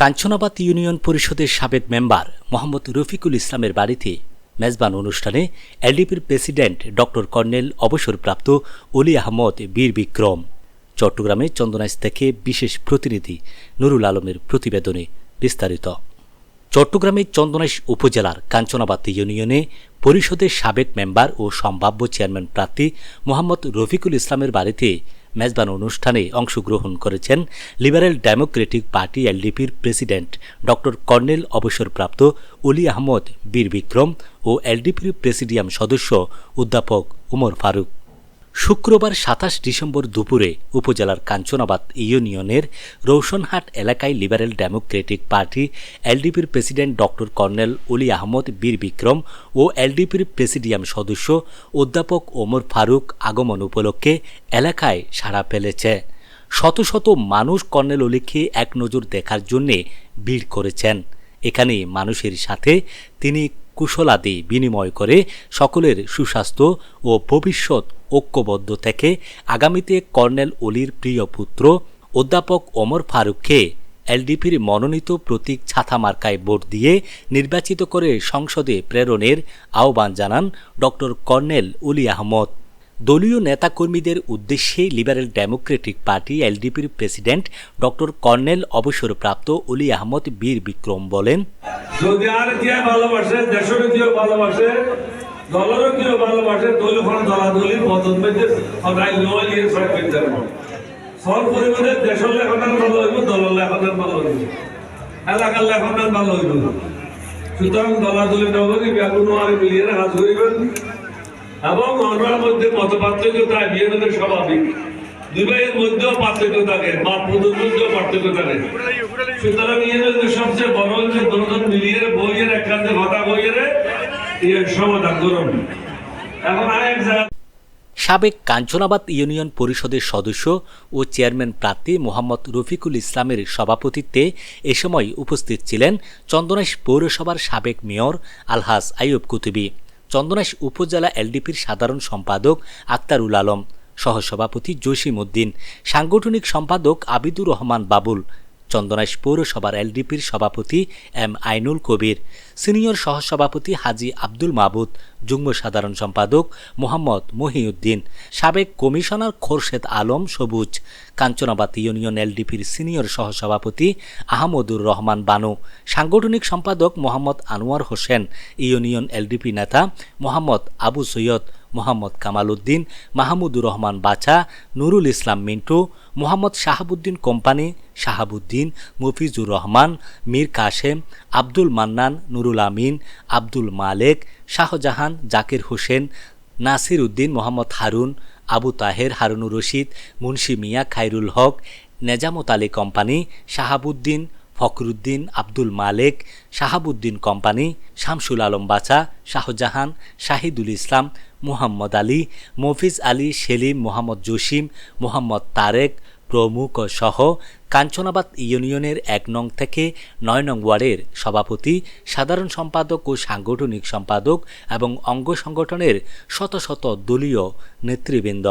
Kanchanabad union পরিষদের সাবেক member Mohammad Rafiqul ইসলামের বাড়িতে মেজবান অনুষ্ঠানে এলডিপির প্রেসিডেন্ট ডক্টর কর্নেল অবসরপ্রাপ্ত অলি আহমদ বীর বিক্রম, চট্টগ্রামে চন্দনাইশ থেকে বিশেষ প্রতিনিধি নুরুল আলমের প্রতিবেদনে বিস্তারিত। চট্টগ্রামের চন্দনাইশ উপজেলার কাঞ্চনাবাদ ইউনিয়নে পরিষদের সাবেক মেম্বার ও সম্ভাব্য চেয়ারম্যান প্রার্থী মোহাম্মদ রফিকুল ইসলামের বাড়িতে মেজবান অনুষ্ঠানে অংশগ্রহণ করেছেন লিবারেল ডেমোক্রেটিক পার্টি এলডিপির প্রেসিডেন্ট ডক্টর কর্নেল অবসরপ্রাপ্ত অলি আহমদ বীর বিক্রম ও এলডিপির প্রেসিডিয়াম সদস্য অধ্যাপক উমর ফারুক। শুক্রবার সাতাশ ডিসেম্বর দুপুরে উপজেলার কাঞ্চনাবাদ ইউনিয়নের রৌশনহাট এলাকায় liberal democratic party এলডিপির president doctor colonel Oli Ahmad, বীর বিক্রম ও এলডিপির প্রেসিডিয়াম সদস্য অধ্যাপক ওমর ফারুক আগমন উপলক্ষে এলাকায় সাড়া ফেলেছে। শত শত মানুষ কর্নেল অলিকে এক নজর দেখার জন্যে ভিড় করেছেন। এখানে মানুষের সাথে তিনি কুশলাদি বিনিময় করে সকলের সুস্বাস্থ্য ও ভবিষ্যৎ ঐক্যবদ্ধ থেকে আগামীতে কর্নেল অলির প্রিয় পুত্র অধ্যাপক ওমর ফারুককে এলডিপির মনোনীত প্রতীক ছাতা মার্কায় ভোট দিয়ে নির্বাচিত করে সংসদে প্রেরণের আহ্বান জানান ডক্টর কর্নেল অলি আহমদ। দলীয় নেতাকর্মীদের উদ্দেশ্যে লিবারেল ডেমোক্রেটিক পার্টি এলডিপির প্রেসিডেন্ট ডক্টর কর্নেল অবসরপ্রাপ্ত অলি আহমদ বীর বিক্রম বলেন দলেরও কেউ ভালোবাসে দলীয় দলা দলি পতন পেতে সদাই নয় নিয়ে সব পেতে সব পরিমাণে দেশের লেখনের ভালো হইব, দলের লেখনের ভালো হইব। এলাকার লেখনের ভালো হইব। সুতরাং দলাদলি নগরী ব্যাকুন আর মিলিয়ে হাত করিবেন এবং আমরা মধ্যে মতপার্থক্য, তাই মধ্যে স্বাভাবিক। দুই ভাইয়ের মধ্যেও পার্থক্য থাকে পুতুর মধ্যেও পার্থক্য থাকে। সুতরাং ইয়ে যদি সবচেয়ে বড় হচ্ছে দুজন মিলিয়ে বইয়ের একান্তে কথা বইয়ের ইয়ে সমাধান করুন। এখন আরেক জায়গা সাবেক কাঞ্চনাবাদ ইউনিয়ন পরিষদের সদস্য ও চেয়ারম্যান প্রার্থী মোহাম্মদ রফিকুল ইসলামের সভাপতিত্বে এ সময় উপস্থিত ছিলেন চন্দনাইশ পৌরসভার সাবেক মেয়র আলহাজ আইয়ুব কুতুবি। চন্দনাইশ উপজেলা এলডিপির সাধারণ সম্পাদক আক্তারুল আলম। সহসভাপতি জসিম উদ্দিন সাংগঠনিক সম্পাদক আবিদুর রহমান বাবুল, চন্দনাইশ পৌরসভার এলডিপির সভাপতি এম আইনুল কবির, সিনিয়র সহসভাপতি হাজি আব্দুল মাহবুদ যুগ্ম সাধারণ সম্পাদক মোহাম্মদ মহিউদ্দিন, সাবেক কমিশনার খোরশেদ আলম সবুজ, কাঞ্চনাবাদ ইউনিয়ন এলডিপির সিনিয়র সহসভাপতি আহমদুর রহমান বানু, সাংগঠনিক সম্পাদক মোহাম্মদ আনোয়ার হোসেন, ইউনিয়ন এলডিপি নেতা Mohammad Abu Syed Mohammad Kamal Uddin Mahmudur Rahman Bacha, Nurul Islam Mintu, Mohammad Shahabuddin company, Shahabuddin, Mafizur Rahman, Mir Kashem, Abdul Mannan, Nurul Amin, Abdul Malek, Shahjahan, Zakir Hossain, Nasir Uddin, Mohammad Harun, Abu Taher, Harunur Rashid, Munshi Mia Khairul Haque, Nezamat Ali company, Shahabuddin, Fakhruddin, Abdul Malek, Shahabuddin company, Shamsul Alam Bacha Shahjahan, Shahidul ইসলাম মুহাম্মদ আলী, মফিজ আলী, সেলিম, মোহাম্মদ জসিম, মোহাম্মদ তারেক, প্রমুখ সহ কাঞ্চনাবাদ ইউনিয়নের এক নং থেকে নয় নং ওয়ার্ডের সভাপতি, সাধারণ সম্পাদক ও সাংগঠনিক সম্পাদক এবং অঙ্গ সংগঠনের শত শত দলীয় নেতৃবৃন্দ।